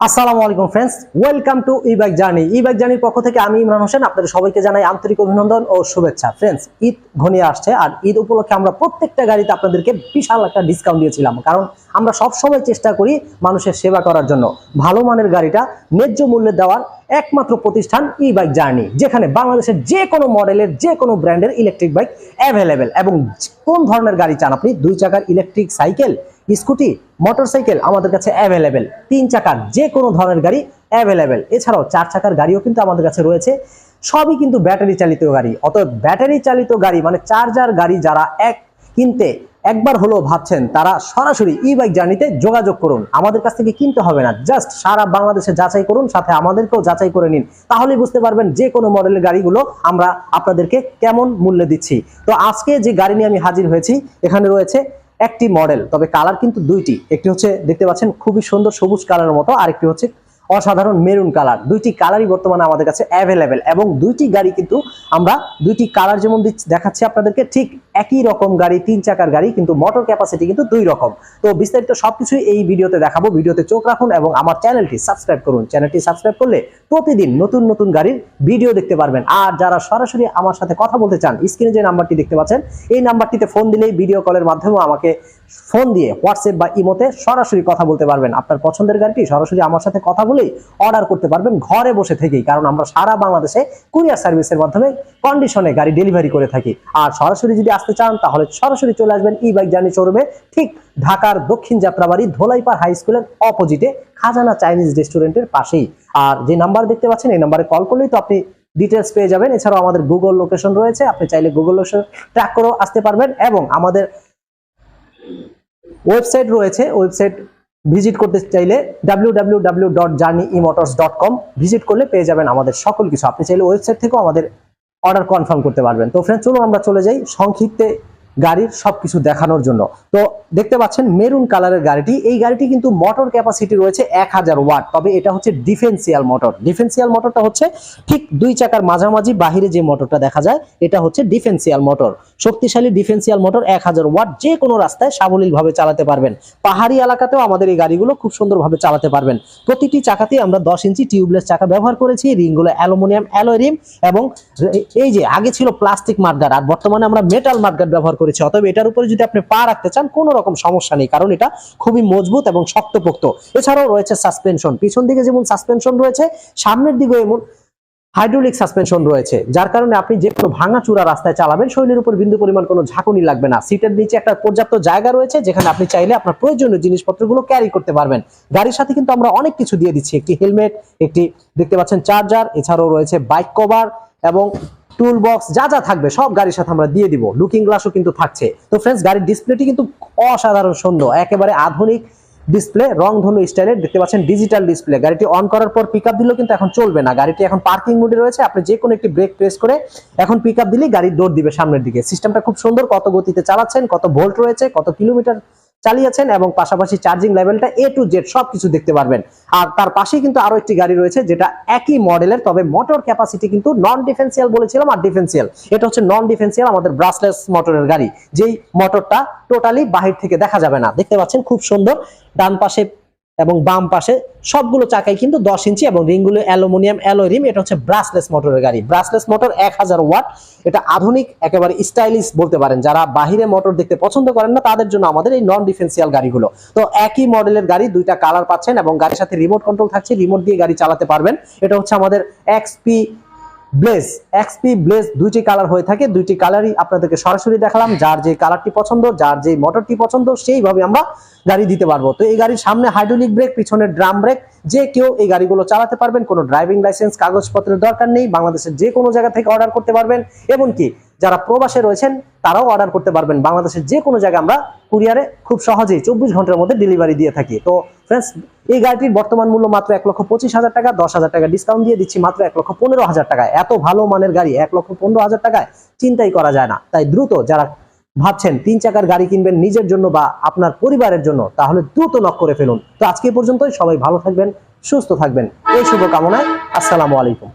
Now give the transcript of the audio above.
আসসালামু আলাইকুম friends welcome to E bike journey E bike জার্নির পক্ষ থেকে আমি ইমরান হোসেন, আপনাদের সবাইকে জানাই আন্তরিক অভিনন্দন ও শুভেচ্ছা। ফ্রেন্ডস ঈদ ঘনিয়ে আসছে আর ঈদ উপলক্ষে আমরা প্রত্যেকটা গাড়িতে আপনাদেরকে বিশাল একটা ডিসকাউন্ট দিয়েছিলাম, কারণ আমরা সব সময় চেষ্টা করি মানুষের সেবা করার জন্য। ভালো মানের গাড়িটা, ন্যায্য মূল্যে দেওয়ার একমাত্র প্রতিষ্ঠান ই বাইক জার্নি যেখানে বাংলাদেশের যে কোনো মডেলের, যে কোনো ব্র্যান্ডের ইলেকট্রিক বাইক অ্যাভেলেবেল এবং কোন ধরনের গাড়ি চান আপনি, দুই চাকার ইলেকট্রিক সাইকেল স্কুটি, মোটরসাইকেল আমাদের কাছে অ্যাভেলেবেল তিন চাকার যে কোনো ধরনের গাড়ি অ্যাভেলেবেল এছাড়াও চার চাকার গাড়িও কিন্তু আমাদের কাছে রয়েছে। সবই কিন্তু ব্যাটারি চালিত গাড়ি। অতএব ব্যাটারি চালিত গাড়ি মানে চার্জার গাড়ি যারা এক কিনতে একবার হলেও ভাবছেন, তারা সরাসরি ই বাইক জার্নিতে যোগাযোগ করুন। আমাদের কাছ থেকে কিনতে হবে না। জাস্ট সারা বাংলাদেশে যাচাই করুন, সাথে আমাদেরকেও যাচাই করে নিন। তাহলেই বুঝতে পারবেন যে কোনো মডেলের গাড়িগুলো আমরা আপনাদেরকে কেমন মূল্যে দিচ্ছি। তো আজকে যে গাড়ি নিয়ে আমি হাজির হয়েছি, এখানে রয়েছে একটি মডেল, তবে কালার কিন্তু দুইটি। একটি হচ্ছে দেখতে পাচ্ছেন খুবই সুন্দর সবুজ কালারের মতো, আরেকটি হচ্ছে অসাধারণ মেরুন কালার। দুইটি কালারই বর্তমানে আমাদের কাছে অ্যাভেলেবেল এবং দুইটি গাড়ি কিন্তু আমরা, দুইটি কালার যেমন দেখাচ্ছি আপনাদেরকে, ঠিক একই রকম গাড়ি, তিন চাকার গাড়ি, কিন্তু মোটর ক্যাপাসিটি কিন্তু দুই রকম। তো বিস্তারিত সবকিছুই এই ভিডিওতে দেখাবো। ভিডিওতে চোখ রাখুন এবং আমার চ্যানেলটি সাবস্ক্রাইব করুন। চ্যানেলটি সাবস্ক্রাইব করলে প্রতিদিন নতুন নতুন গাড়ির ভিডিও দেখতে পারবেন। আর যারা সরাসরি আমার সাথে কথা বলতে চান স্ক্রিনে যে নাম্বারটি দেখতে পাচ্ছেন, এই নাম্বারটিতে ফোন দিলেই ভিডিও কলের মাধ্যমেও আমাকে ফোন দিয়ে হোয়াটসঅ্যাপ বা ইমোতে সরাসরি কথা বলতে পারবেন। আপনার পছন্দের গাড়িটি সরাসরি আমার সাথে কথা বলেই অর্ডার করতে পারবেন ঘরে বসে থেকেই। কারণ আমরা সারা বাংলাদেশে কুরিয়ার সার্ভিসের মাধ্যমে কন্ডিশনে গাড়ি ডেলিভারি করে থাকি। আর সরাসরি যদি আসতে চান, তাহলে সরাসরি চলে আসবেন ই বাইক জার্নি শোরুমে ঠিক ঢাকার দক্ষিণ যাত্রাবাড়ি ধোলাইপাড় হাই স্কুলের অপোজিটে খাজানা চাইনিজ রেস্টুরেন্টের পাশেই। আর যে নাম্বার দেখতে পাচ্ছেন, এই নাম্বারে কল করলেই তো আপনি ডিটেলস পেয়ে যাবেন। এছাড়াও আমাদের গুগল লোকেশন রয়েছে, আপনি চাইলে গুগল লোকেশন ট্র্যাক করেও আসতে পারবেন এবং আমাদের ওয়েবসাইট রয়েছে ওয়েবসাইট ভিজিট করতে চাইলে ডাব্লিউ ভিজিট করলে পেয়ে যাবেন আমাদের সকল কিছু। আপনি চাইলে ওয়েবসাইট থেকেও আমাদের অর্ডার কনফার্ম করতে পারবেন। তো ফ্রেন্ড চলুন আমরা চলে যাই সংক্ষিপ্তে গাড়ির সবকিছু দেখানোর জন্য। তো দেখতে পাচ্ছেন মেরুন কালারের গাড়িটি। এই গাড়িটি কিন্তু মোটর ক্যাপাসিটি রয়েছে এক হাজার ওয়াট তবে এটা হচ্ছে ডিফেন্সিয়াল মোটর ডিফেন্সিয়াল মোটরটা হচ্ছে ঠিক দুই চাকার মাঝামাঝি বাহিরে যে মোটরটা দেখা যায়, এটা হচ্ছে ডিফেন্সিয়াল মোটর শক্তিশালী ডিফেন্সিয়াল মোটর এক হাজার ওয়াট যে কোনো রাস্তায় সাবলীলভাবে চালাতে পারবেন। পাহাড়ি এলাকাতেও আমাদের এই গাড়িগুলো খুব সুন্দরভাবে চালাতে পারবেন। প্রতিটি চাকাতেই আমরা দশ ইঞ্চি টিউবলেস চাকা ব্যবহার করেছি, রিংগুলো অ্যালুমিনিয়াম, অ্যালয় রিম এবং এই যে আগে ছিল প্লাস্টিক মাঠগার্ড আর বর্তমানে আমরা মেটাল মাঠগার্ড ব্যবহার করেছি। অতএব এটার উপরে যদি আপনি পা রাখতে চান, কোনো রকম সমস্যা নেই, কারণ এটা খুবই মজবুত এবং শক্তপোক্ত। এছাড়াও রয়েছে সাসপেনশন। পিছন দিকে যেমন সাসপেনশন রয়েছে, সামনের দিকে এমন হাইড্রোলিক সাসপেনশন রয়েছে, যার কারণে আপনি যে কোনো ভাঙা চূড়া রাস্তায় চালাবেন, শরীরের উপর বিন্দু পরিমাণ কোনো ঝাঁকুনি লাগবে না। সিটের নিচে একটা পর্যাপ্ত জায়গা রয়েছে, যেখানে আপনি চাইলে আপনার প্রয়োজনীয় জিনিসপত্রগুলো ক্যারি করতে পারবেন। গাড়ির সাথে কিন্তু আমরা অনেক কিছু দিয়ে দিচ্ছি, একটি হেলমেট, একটি দেখতে পাচ্ছেন চার্জার এছাড়াও রয়েছে বাইক কভার এবং টুল বক্স যা যা থাকবে, সব গাড়ির সাথে আমরা দিয়ে দিব। লুকিং গ্লাসও কিন্তু থাকছে। তো ফ্রেন্ডস গাড়ির ডিসপ্লেটি কিন্তু অসাধারণ সুন্দর। একেবারে আধুনিক ডিসপ্লে রং ধনু স্টাইলের দেখতে পাচ্ছেন ডিজিটাল ডিসপ্লে গাড়িটি অন করার পর পিক আপ দিলেও কিন্তু এখন চলবে না। গাড়িটি এখন পার্কিং মোডে রয়েছে। আপনি যে কোনো একটি ব্রেক প্রেস করে এখন পিক আপ দিলেই গাড়ি দৌড় দিবে সামনের দিকে। সিস্টেমটা খুব সুন্দর, কত গতিতে চালাচ্ছেন, কত ভোল্ট রয়েছে, কত কিলোমিটার চালিয়েছেন এবং পাশাপাশি চার্জিং লেভেলটা এ টু জেড সব কিছু দেখতে পারবেন। আর তার পাশেই কিন্তু আরও একটি গাড়ি রয়েছে, যেটা একই মডেলের তবে মোটর ক্যাপাসিটি কিন্তু নন ডিফেন্সিয়াল বলেছিলাম আর ডিফেন্সিয়াল এটা হচ্ছে নন ডিফেন্সিয়াল আমাদের ব্রাসলেস মোটরের গাড়ি, যেই মোটরটা টোটালি বাহির থেকে দেখা যাবে না। দেখতে পাচ্ছেন খুব সুন্দর, ডান পাশে এবং বাম পাশে সবগুলো চাকাই কিন্তু দশ ইঞ্চি এবং রিংগুলো অ্যালুমিনিয়াম অ্যালোরিম এটা হচ্ছে ব্রাসলেস মোটরের গাড়ি। ব্রাসলেস মোটর এক হাজার ওয়াট, এটা আধুনিক, একেবারে স্টাইলিশ বলতে পারেন। যারা বাহিরে মোটর দেখতে পছন্দ করেন না, তাদের জন্য আমাদের এই নন ডিফেন্সিয়াল গাড়িগুলো। তো একই মডেলের গাড়ি, দুইটা কালার পাচ্ছেন এবং গাড়ির সাথে রিমোট কন্ট্রোল থাকছে রিমোট দিয়ে গাড়ি চালাতে পারবেন। এটা হচ্ছে আমাদের এক্সপি ব্লেজ এক্সপি ব্লেজ দুইটি কালার হয়ে থাকে, দুইটি কালারই আপনাদেরকে সরাসরি দেখালাম, যার যে কালারটি পছন্দ, যার যে মোটরটি পছন্দ, সেইভাবে আমরা গাড়ি দিতে পারব। তো এই গাড়ির সামনে হাইড্রোলিক ব্রেক পিছনে ড্রাম ব্রেক যে কেউ এই গাড়িগুলো চালাতে পারবেন, কোনো ড্রাইভিং লাইসেন্স কাগজপত্রের দরকার নেই, বাংলাদেশের যে কোনো জায়গা থেকে অর্ডার করতে পারবেন এমনকি যারা প্রবাসে রয়েছেন, তারাও অর্ডার করতে পারবেন। বাংলাদেশের যে কোনো জায়গায় আমরা কুরিয়ারে খুব সহজেই চব্বিশ ঘণ্টার মধ্যে ডেলিভারি দিয়ে থাকি। তো ফ্রেন্ডস এই গাড়িটির বর্তমান মূল্য মাত্র এক লক্ষ পঁচিশ হাজার টাকা, দশ হাজার টাকা ডিসকাউন্ট দিয়ে দিচ্ছি মাত্র এক লক্ষ পনেরো হাজার টাকায়। এত ভালো মানের গাড়ি, এক লক্ষ পনেরো হাজার টাকায় চিন্তাই করা যায় না। তাই দ্রুত যারা ভাবছেন তিন চাকার গাড়ি কিনবেন নিজের জন্য বা আপনার পরিবারের জন্য, তাহলে দ্রুত নক করে ফেলুন। তো আজকে পর্যন্তই। সবাই ভালো থাকবেন, সুস্থ থাকবেন। এই শুভকামনায় আসসালামু আলাইকুম।